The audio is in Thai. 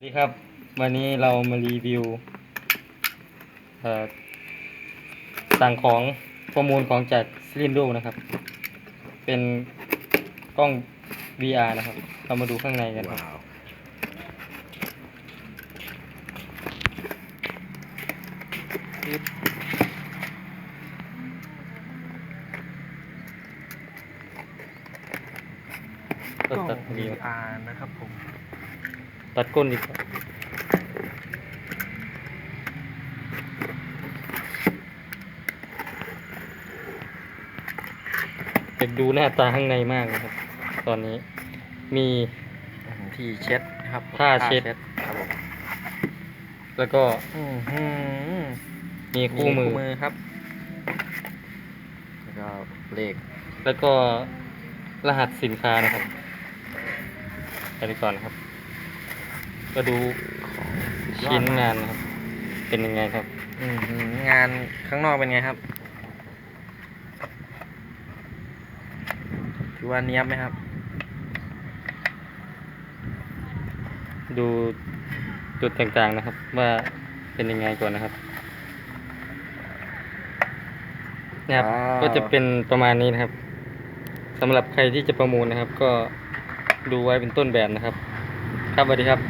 สวัสดีครับวันนี้เรามารีวิวเอ่อสั่งของประมูลของจากซิลินโดนะครับ เป็นกล้อง VR นะครับ เรามาดูข้างในกันครับว้าวก็ตัดดีอานะครับผม ตัดก้นดีกว่าอยากดูหน้าตาข้างในมากนะครับ ตอนนี้มีที่เช็ดนะครับผ้าเช็ดครับผมแล้วก็อื้อหือมีคู่มือมือครับ แล้วก็เลขแล้วก็รหัสสินค้านะครับไปดีก่อนนะครับ ก็ดูชิ้นงานนะครับ เป็นยังไงครับอื้อหืองานข้างนอกเป็นไงครับถือว่าเนี้ยบไหมครับ ดูจุดต่างๆนะครับ ว่าเป็นยังไงก่อนนะครับนะครับว้าวก็จะเป็นประมาณนี้นะครับสำหรับใครที่จะประมูลนะครับ ก็ดูไว้เป็นต้นแบบนะครับ ครับสวัสดีครับ